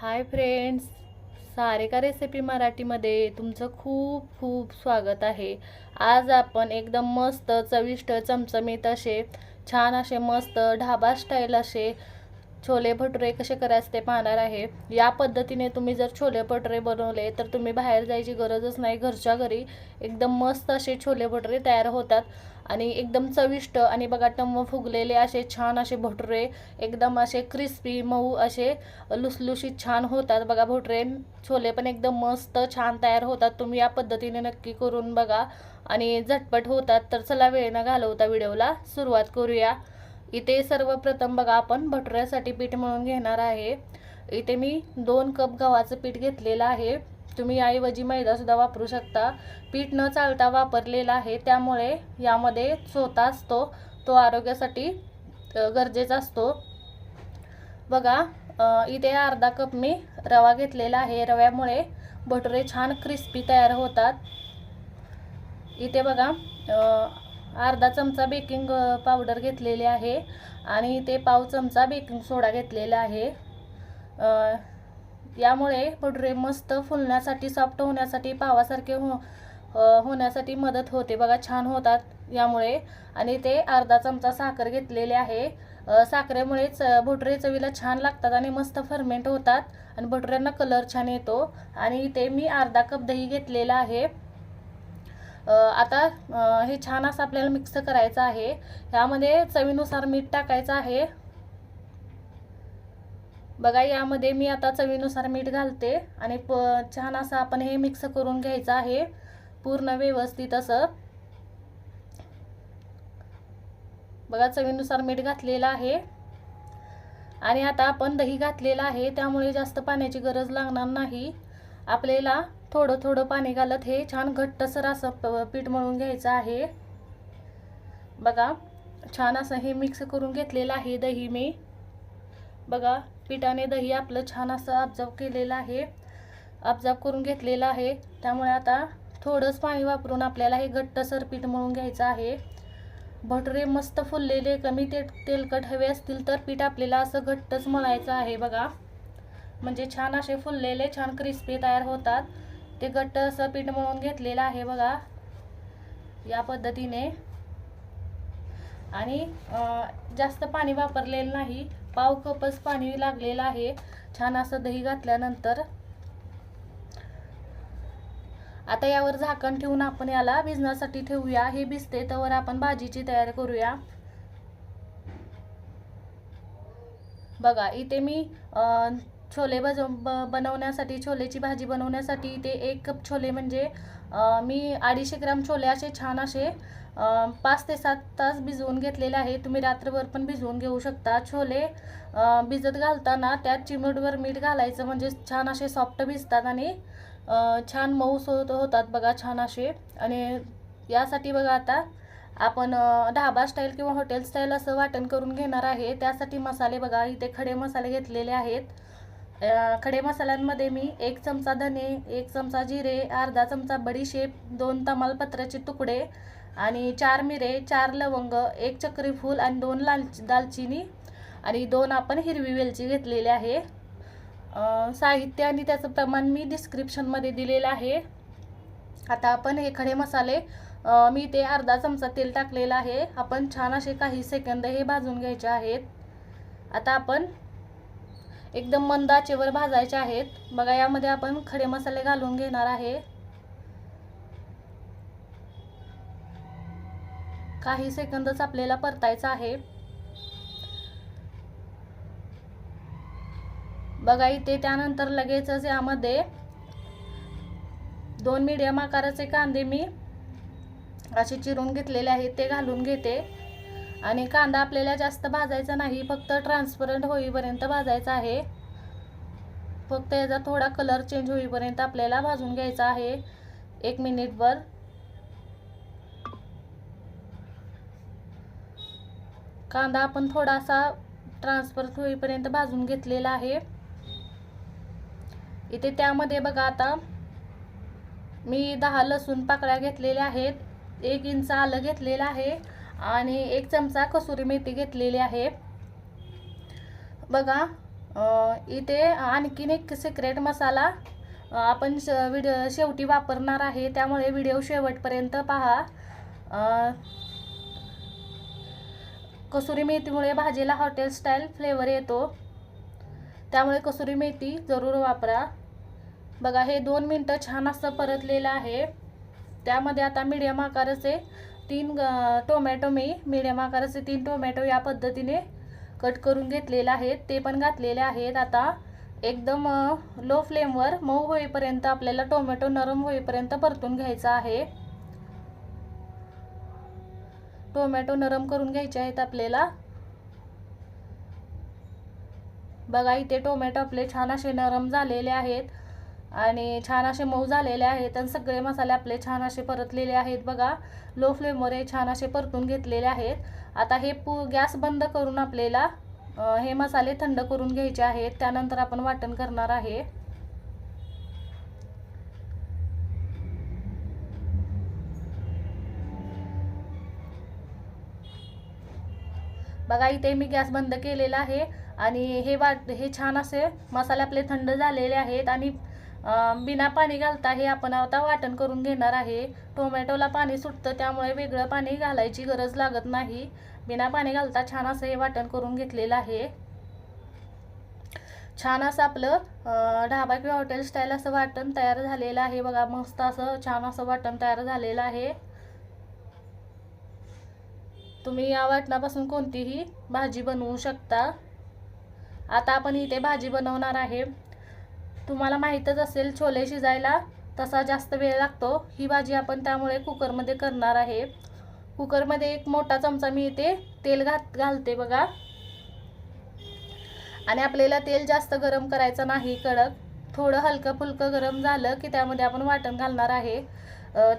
Hi friends सारेका recipe मराठीमध्ये तुमचं खूप खूप स्वागत आहे. आज आपण एकदम मस्त चविष्ट चमचमीत असे छान असे मस्त ढाबा स्टाईल असे छोले भटुरे कसे करायचे ते पाहणार आहे. या पद्धतीने तुम्ही जर छोले भटुरे बनवले तर तुम्ही बाहेर जायची गरजच नाही. घरच्या घरी एकदम मस्त असे छोले भटुरे तयार होतात. आणि एकदम चविष्ट आणि बघा टम्म फुगलेले असे छान असे भटुरे एकदम असे क्रिस्पी मऊ असे लुसलुशीत छान होतात. बघा भटुरे छोले पण एकदम मस्त छान तयार होतात. तुम्ही या पद्धतीने नक्की करून बघा. आणि झटपट होतात. तर चला वेळ न घालवता व्हिडिओला सुरुवात करूया. इथे सर्वप्रथम बघा आपण भटुऱ्यासाठी पीठ म्हणून घेणार आहे. इथे मी दोन कप गव्हाचं पीठ घेतलेलं आहे. तुम्ही याऐवजी मैदासुद्धा वापरू शकता. पीठ न चालता वापरलेला आहे त्यामुळे यामध्ये चोथा असतो. तो आरोग्यासाठी गरजेचा असतो. बघा इथे अर्धा कप मी रवा घेतलेला आहे. रव्यामुळे भटुरे छान क्रिस्पी तयार होतात. इथे बघा अर्धा चमचा बेकिंग पावडर घेतलेली आहे आणि ते पाव चमचा बेकिंग सोडा घेतलेला आहे. यामुळे भटुरे मस्त फुलण्यासाठी सॉफ्ट होण्यासाठी पावासारखे हो होण्यासाठी मदत होते. बघा छान होतात यामुळे. आणि ते अर्धा चमचा साखर घेतलेले आहे. साखरेमुळेच भटुरे चवीला छान लागतात आणि मस्त फर्मेंट होतात. आणि भटुऱ्यांना कलर छान येतो. आणि इथे मी अर्धा कप दही घेतलेला आहे. आता हे छान असं आपल्याला मिक्स करायचं आहे. ह्यामध्ये चवीनुसार मीठ टाकायचं आहे. बघा यामध्ये मी आता चवीनुसार मीठ घालते आणि प छान असं आपण हे मिक्स करून घ्यायचं आहे. पूर्ण व्यवस्थित असं. बघा चवीनुसार मीठ घातलेलं आहे. आणि आता आपण दही घातलेलं आहे. त्यामुळे जास्त पाण्याची गरज लागणार नाही. आपल्याला थोडं थोडं पाणी घालत. हे छान घट्टसर असं पीठ मळून घ्यायचं आहे. बघा छान असं हे मिक्स करून घेतलेलं आहे दही मी. बघा पिठाने दही आपलं छान असं अब्जर्व केलेलं आहे. ऑब्झर्व करून घेतलेलं आहे. त्यामुळे आता थोडंच पाणी वापरून आपल्याला हे घट्टसर पीठ मळून घ्यायचं आहे. भटरे मस्त फुललेले कमी ते तेलकट हवे असतील तर पीठ आपल्याला असं घट्टच मळायचं आहे. बघा म्हणजे छान असे फुललेले छान क्रिस्पी तयार होतात. ते घट्ट असं पीठ मळून घेतलेलं आहे बघा. या पद्धतीने. आणि जास्त पाणी वापरलेलं नाही. पाव कपच पाणी लागलेलं आहे. छान असं दही घातल्यानंतर. आता यावर झाकण ठेवून आपण याला भिजण्यासाठी ठेवूया. हे भिजते तर आपण भाजीची तयारी करूया. बघा इथे मी छोले बज ब- बनवण्यासाठी छोलेची भाजी बनवण्यासाठी ते एक कप छोले म्हणजे मी अडीचशे ग्राम छोले असे छान असे पाच ते सात तास भिजवून घेतलेले आहे तुम्ही रात्रभर पण भिजवून घेऊ शकता. छोले भिजत घालताना त्यात चिमूटवर मीठ घालायचं म्हणजे छान असे सॉफ्ट भिजतात आणि छान मऊ होत होतात बघा छान असे. आणि यासाठी बघा आता आपण ढाबा स्टाईल किंवा हॉटेल स्टाईल असं वाटण करून घेणार आहे. त्यासाठी मसाले बघा इथे खडे मसाले घेतलेले आहेत. खडे मसाल्यांमध्ये मी एक चमचा धने एक चमचा जिरे अर्धा चमचा बडीशेप दोन तमालपत्राचे तुकडे आणि चार मिरे चार लवंग एक चक्री फूल आणि दोन लाल दालचिनी आणि दोन आपण हिरवी वेलची घेतलेली आहे. साहित्य आणि त्याचं प्रमाण मी डिस्क्रिप्शनमध्ये दिलेलं आहे. आता आपण हे खडे मसाले मी ते अर्धा चमचा तेल टाकलेलं आहे. आपण छान असे काही सेकंद हे भाजून घ्यायचे आहेत. आता आपण एकदम मंद आचेवर भाजायचे आहेत. बघा यामध्ये आपण खडे मसाले घालून घेणार आहे. काही सेकंदच आपल्याला परतायचं आहे. बघा इथे त्यानंतर लगेचच यामध्ये दोन मीडियम आकाराचे कांदे मी असे चिरून घेतलेले आहेत ते घालून घेते. आणि कांदा आपल्याला जास्त भाजायचा नाही फक्त ट्रान्सपरंट होईपर्यंत भाजायचा आहे. फक्त याचा थोडा कलर चेंज होईपर्यंत आपल्याला भाजून घ्यायचा आहे. एक मिनिटभर कांदा आपण थोडासा ट्रान्सपरंट होईपर्यंत भाजून घेतलेला आहे. इथे त्यामध्ये बघा आता मी दहा लसूण पाकळ्या घेतलेल्या आहेत. एक इंच आलं घेतलेलं आहे. आणि एक चमचा कसुरी मेथी घेतलेली आहे. बघा इथे आणखीन एक सिक्रेट मसाला आपण श व्हिडिओ शेवटी वापरणार आहे. त्यामुळे व्हिडिओ शेवटपर्यंत पहा. कसुरी मेथीमुळे भाजीला हॉटेल स्टाईल फ्लेवर येतो. त्यामुळे कसुरी मेथी जरूर वापरा. बघा हे दोन मिनटं छान असं परतलेलं आहे. त्यामध्ये आता मीडियम आकाराचे तीन टोमॅटो मी मिडियम आकाराचे तीन टोमॅटो या पद्धतीने कट करून घेतलेले आहेत. ते पण घातलेले आहेत. आता एकदम लो फ्लेमवर मऊ होईपर्यंत आपल्याला टोमॅटो नरम होईपर्यंत परतून घ्यायचा आहे. टोमॅटो नरम करून घ्यायचे आहेत आपल्याला. बघा इथे टोमॅटो आपले छान असे नरम झालेले आहेत. आणि छान असे मऊ झालेले आहेत आणि सगळे मसाले आपले छान असे परतलेले आहेत. बघा लो फ्लेमवर हे छान असे परतून घेतलेले आहेत. आता हे पू गॅस बंद करून आपल्याला हे मसाले थंड करून घ्यायचे आहेत. त्यानंतर आपण वाटण करणार आहे. बघा इथे मी गॅस बंद केलेला आहे आणि हे वाट हे छान असे मसाले आपले थंड झालेले आहेत आणि बिना पाणी घालता हे आपण आता वाटण करून घेणार आहे. टोमॅटोला पाणी सुटतं त्यामुळे वेगळं पाणी घालायची गरज लागत नाही. बिना पाणी घालता छान असं हे वाटण करून घेतलेलं आहे. छान असं आपलं ढाबा किंवा हॉटेल स्टाईल असं वाटण तयार झालेलं आहे. बघा मस्त असं छान असं वाटण तयार झालेलं आहे. तुम्ही या वाटणापासून कोणतीही भाजी बनवू शकता. आता आपण इथे भाजी बनवणार आहे. तुम्हाला माहीतच असेल छोले शिजायला तसा जास्त वेळ लागतो. ही भाजी आपण त्यामुळे कुकरमध्ये करणार आहे. कुकरमध्ये एक मोठा चमचा मी इथे तेल घात घालते बघा. आणि आपल्याला तेल जास्त गरम करायचं नाही कडक. थोडं हलकं फुलकं गरम झालं की त्यामध्ये आपण वाटण घालणार आहे.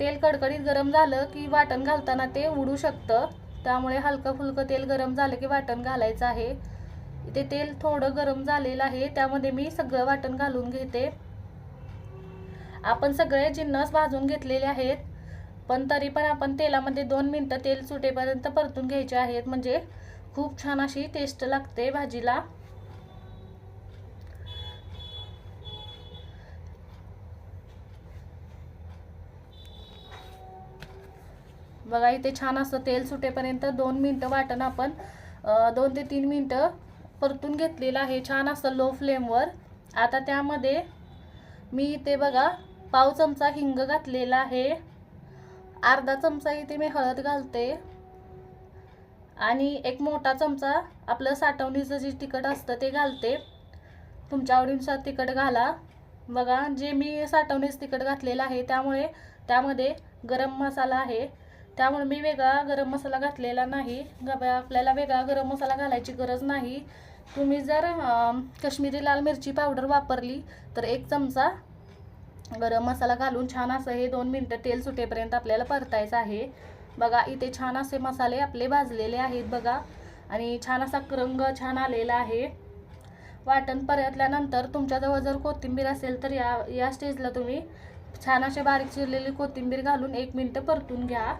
तेल कडकडीत गरम झालं की वाटण घालताना ते उडू शकतं. त्यामुळे हलकं फुलकं तेल गरम झालं की वाटण घालायचं आहे. इथे तेल थोडं गरम झालेलं आहे त्यामध्ये मी सगळं वाटण घालून घेते. आपण सगळे जिन्नस भाजून घेतलेले आहेत पण तरी पण आपण तेलामध्ये दोन मिनटं तेल सुटेपर्यंत परतून घ्यायचे आहेत म्हणजे खूप छान अशी टेस्ट लागते भाजीला. बघा इथे छान असं तेल सुटेपर्यंत दोन मिनटं वाटण आपण दोन ते तीन मिनटं परतून घेतलेलं आहे. छान असं लो फ्लेमवर आता त्यामध्ये मी इथे बघा पाव चमचा हिंग घातलेला आहे. अर्धा चमचा इथे मी हळद घालते. आणि एक मोठा चमचा आपलं साठवणीचं जे तिखट असतं ते घालते. तुमच्या आवडीनुसार तिखट घाला. बघा जे मी साठवणीचं तिखट घातलेलं आहे त्यामुळे त्यामध्ये गरम मसाला आहे. त्यामुळे मी वेगळा गरम मसाला घातलेला नाही. आपल्याला वेगळा गरम मसाला घालायची गरज नाही. तुम्ही जर कश्मीरी लाल मिरची पावडर वापरली तर एक चमचा गरम मसाला घालून छान असं हे दोन मिनटं तेल सुटेपर्यंत आपल्याला परतायचं आहे. बघा इथे छान असे मसाले आपले भाजलेले आहेत बघा. आणि छान असा रंग छान आलेला आहे. वाटण परतल्यानंतर तुमच्याजवळ जर कोथिंबीर असेल तर या या स्टेजला तुम्ही छान असे बारीक चिरलेली कोथिंबीर घालून एक मिनटं परतून घ्या.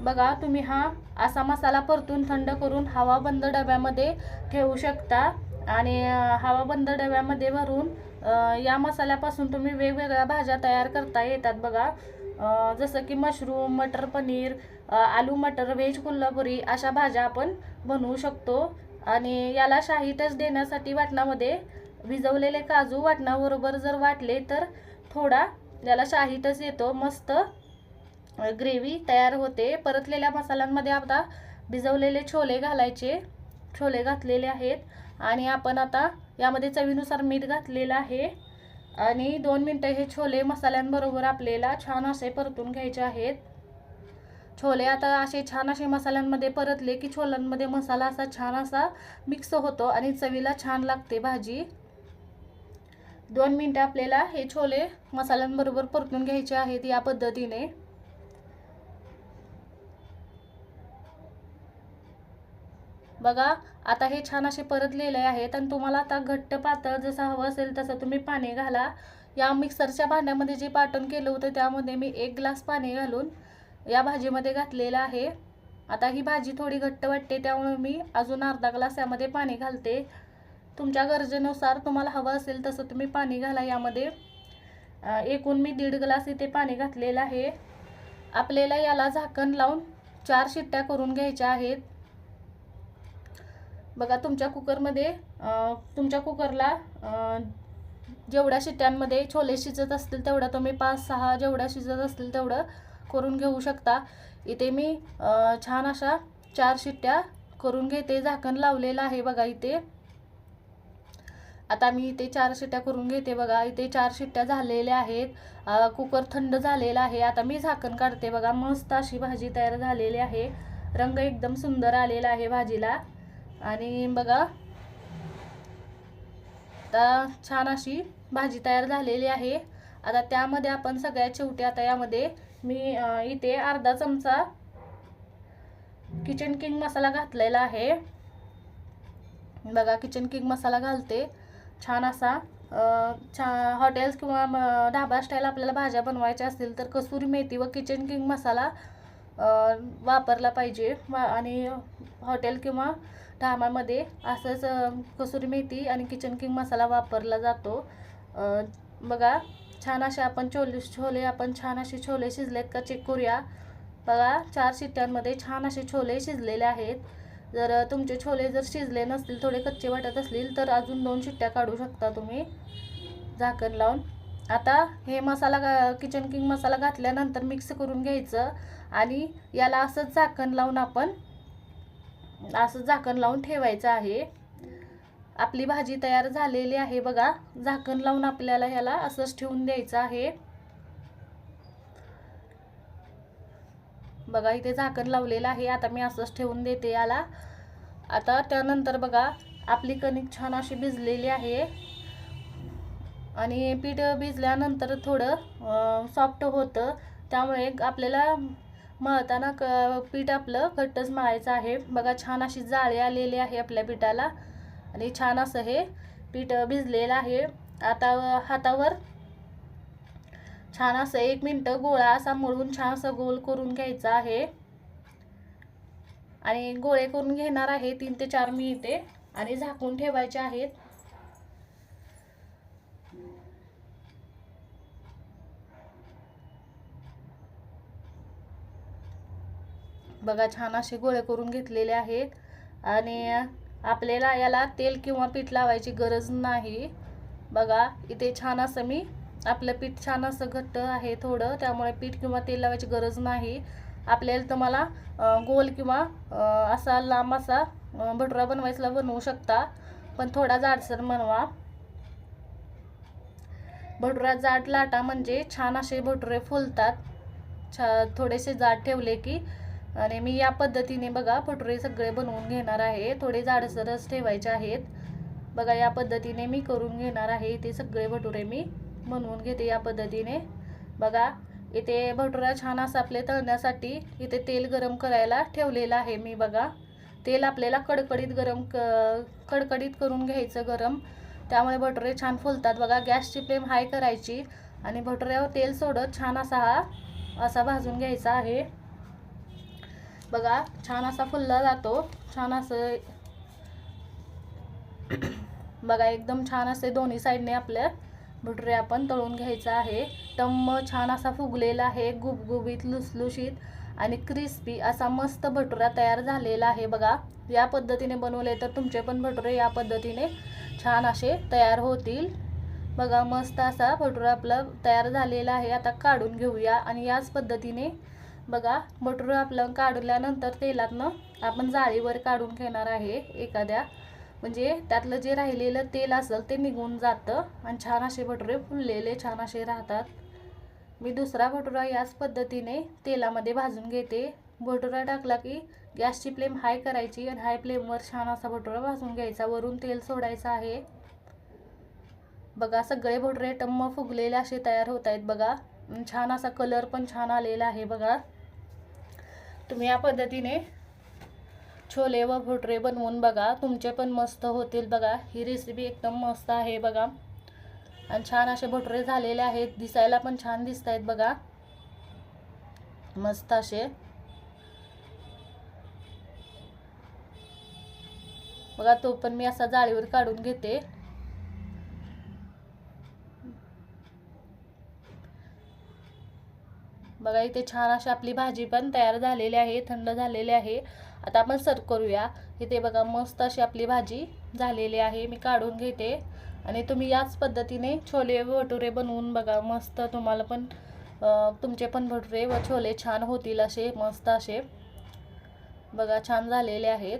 बघा तुम्ही हा असा मसाला परतून थंड करून हवा बंद डब्यामध्ये ठेवू शकता. आणि हवा बंद डब्यामध्ये भरून या मसाल्यापासून तुम्ही वेगवेगळ्या भाज्या तयार करता येतात बघा. जसं की मशरूम मटर पनीर आलू मटर व्हेज कोल्हापुरी अशा भाज्या आपण बनवू शकतो. आणि याला शाही टच देण्यासाठी वाटणामध्ये भिजवलेले काजू वाटणाबरोबर जर वाटले तर थोडा याला शाही टच येतो. मस्त ग्रेव्ही तयार होते. परतलेल्या मसाल्यांमध्ये आता भिजवलेले छोले घालायचे. छोले घातलेले आहेत. आणि आपण आता यामध्ये चवीनुसार मीठ घातलेलं आहे. आणि दोन मिनटं हे छोले मसाल्यांबरोबर आपल्याला छान असे परतून घ्यायचे आहेत. छोले आता असे छान असे मसाल्यांमध्ये परतले की छोल्यांमध्ये मसाला असा छान असा मिक्स होतो आणि चवीला छान लागते भाजी. दोन मिनटं आपल्याला हे छोले मसाल्यांबरोबर परतून घ्यायचे आहेत या पद्धतीने. बघा आता हे छान असे परतलेले आहेत आणि तुम्हाला आता घट्ट पातळ जसं हवं असेल तसं तुम्ही पाणी घाला. या मिक्सरच्या भांड्यामध्ये जे पाटण केलं होतं त्यामध्ये मी एक ग्लास पाणी घालून या भाजीमध्ये घातलेलं आहे. आता ही भाजी थोडी घट्ट वाटते त्यामुळे मी अजून अर्धा ग्लास यामध्ये पाणी घालते. तुमच्या गरजेनुसार तुम्हाला हवं असेल तसं तुम्ही पाणी घाला यामध्ये. एकूण मी दीड ग्लास इथे पाणी घातलेलं आहे. आपल्याला याला झाकण लावून चार शिट्ट्या करून घ्यायच्या आहेत. बघा तुमच्या कुकरमध्ये तुमच्या कुकरला जेवढ्या शिट्ट्यांमध्ये छोले शिजत असतील तेवढं तुम्ही पाच सहा जेवढ्या शिजत असतील तेवढं करून घेऊ शकता. इथे मी छान अशा चार शिट्ट्या करून घेते झाकण लावलेलं आहे बघा इथे. आता मी इथे चार शिट्ट्या करून घेते बघा. इथे चार शिट्ट्या झालेल्या आहेत. कुकर थंड झालेला आहे. आता मी झाकण काढते बघा. मस्त अशी भाजी तयार झालेली आहे. रंग एकदम सुंदर आलेला आहे भाजीला. आणि बघा. आता छान अशी भाजी तयार झालेली आहे. आता त्यामध्ये आपण सगळ्यात शेवटी आता यामध्ये मी इथे अर्धा चमचा किचन किंग मसाला घातलेला आहे. बघा किचन किंग मसाला घालते. छान असा छा हॉटेल्स किंवा ढाबा स्टाईल आपल्याला भाज्या बनवायच्या असतील तर कसुरी मेथी व किचन किंग मसाला वापरला पाहिजे. वा- आणि हॉटेल किंवा ढाबामध्ये असंच कसुरी मेथी आणि किचन किंग मसाला वापरला जातो. बघा छान असे आपण छोले छोले आपण छान असे छोले शिजलेत का चेक करूया. बघा चार शिट्ट्यांमध्ये छान असे छोले शिजलेले आहेत. जर तुमचे छोले जर शिजले नसतील थोडे कच्चे वाटत असतील तर अजून दोन शिट्ट्या काढू शकता तुम्ही. झाकण लावून. आता हे मसाला गा किचन किंग मसाला घातल्यानंतर मिक्स करून घ्यायचं आणि याला असंच झाकण लावून आपण असं झाकण लावून ठेवायचं आहे. आपली भाजी तयार झालेली आहे बघा. झाकण लावून आपल्याला ह्याला असंच ठेवून द्यायचं आहे. बघा इथे झाकण लावलेलं आहे. आता मी असंच ठेवून देते याला. आता त्यानंतर बघा आपली कणिक छान अशी भिजलेली आहे. आणि पीठ भिजल्यानंतर थोडं सॉफ्ट होतं. त्यामुळे आपल्याला मळताना क पीठ आपलं घट्टच मळायचं आहे. बघा छान अशी जाळी आलेली आहे आपल्या पिठाला. आणि छान असं हे पीठ भिजलेलं आहे. आता हातावर छान असं एक मिनटं गोळा असा मळून छान असं गोल करून घ्यायचा आहे. आणि गोळे करून घेणार आहे तीन ते चार मिनिटे. आणि झाकून ठेवायचे आहेत. बघा छान असे गोळे करून घेतलेले आहेत. आणि आपल्याला याला तेल किंवा पीठ लावायची गरज नाही. बघा इथे छान असं मी आपलं पीठ छान असं घट्ट आहे थोडं त्यामुळे पीठ किंवा तेल लावायची गरज नाही. आपल्याला तुम्हाला गोल किंवा असा लांब असा भटुरा बनवायचा बनवू शकता. पण थोडा जाडसर बनवा. भटुरा जाड लाटा म्हणजे छान असे भटुरे फुलतात. छा थोडेसे जाड ठेवले की आणि मी या पद्धतीने बघा भटुरे सगळे बनवून घेणार आहे. थोडे जाडसरच ठेवायचे आहेत. बघा या पद्धतीने मी करून घेणार आहे. इथे सगळे भटुरे मी बनवून घेते या पद्धतीने. बघा इथे भटुरा छान असा आपले तळण्यासाठी इथे तेल गरम करायला ठेवलेलं आहे मी बघा. तेल आपल्याला कडकडीत गरम क कडकडीत करून घ्यायचं गरम. त्यामुळे भटुरे छान फुलतात. बघा गॅसची फ्लेम हाय करायची आणि भटुऱ्यावर तेल सोडत छान असा हा असा भाजून घ्यायचा आहे. बघा छान असा फुलला जातो. छान असं बघा एकदम छान असे दोन्ही साईडने आपल्या भटुरे आपण तळून घ्यायचा आहे. टम्म छान असा फुगलेला आहे गुबगुबीत लुसलुशीत आणि क्रिस्पी असा मस्त भटुरा तयार झालेला आहे. बघा या पद्धतीने बनवले तर तुमचे पण भटुरे या पद्धतीने छान असे तयार होतील. बघा मस्त असा भटुरा आपला तयार झालेला आहे. आता काढून घेऊया आणि याच पद्धतीने बघा बटुरं आपलं काढल्यानंतर तेलातनं आपण जाळीवर काढून घेणार आहे एखाद्या. म्हणजे त्यातलं जे राहिलेलं तेल असेल ते निघून जातं आणि छान असे भटुरे फुललेले छान असे राहतात. मी दुसरा भटुरा याच पद्धतीने तेलामध्ये भाजून घेते. भटुरा टाकला की गॅसची फ्लेम हाय करायची आणि हाय फ्लेमवर छान असा भटुरा भाजून घ्यायचा. वरून तेल सोडायचं आहे. बघा सगळे भटुरे टम्म फुगलेले असे तयार होत आहेत बघा. छान असा कलर पण छान आलेला आहे बघा. तुम्ही या पद्धतीने छोले व भोटरे बनवून बघा. तुमचे पण मस्त होतील बघा. ही रेसिपी एकदम मस्त आहे बघा. आणि छान असे भोटरे झालेले आहेत. दिसायला पण छान दिसत आहेत बघा. मस्त असे. बघा तो पण मी असा जाळीवर काढून घेते. बघा इथे छान अशी आपली भाजी पण तयार झालेली आहे थंड झालेली आहे. आता आपण सर्व करूया. इथे बघा मस्त अशी आपली भाजी झालेली आहे. मी काढून घेते. आणि तुम्ही याच पद्धतीने छोले भटुरे बनवून बघा. मस्त तुम्हाला पण तुमचे पण भटुरे व छोले छान होतील असे मस्त असे. बघा छान झालेले आहेत.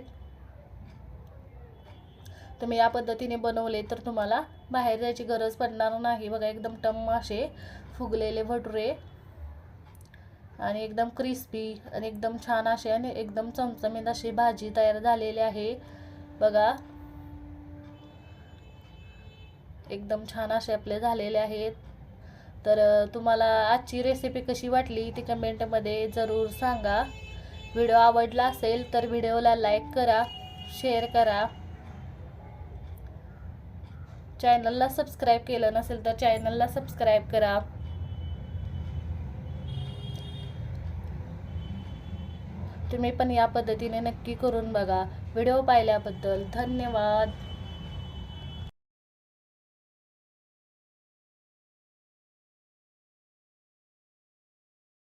तुम्ही या पद्धतीने बनवले तर तुम्हाला बाहेर जायची गरज पडणार नाही. बघा एकदम टम्म असे फुगलेले भटुरे. आणि एकदम क्रिस्पी आणि एकदम छान असे आणि एकदम चमचमीत अशी भाजी तयार झालेली आहे. बघा. एकदम छान असे आपले झालेले आहेत. तर तुम्हाला आजची रेसिपी कशी वाटली ती कमेंटमध्ये जरूर सांगा. व्हिडिओ आवडला असेल तर व्हिडिओला लाईक करा शेअर करा. चॅनलला सबस्क्राईब केलं नसेल तर चॅनलला सबस्क्राईब करा. तुम्ही पण या पद्धतीने नक्की करून बघा. व्हिडिओ पाहिल्याबद्दल धन्यवाद.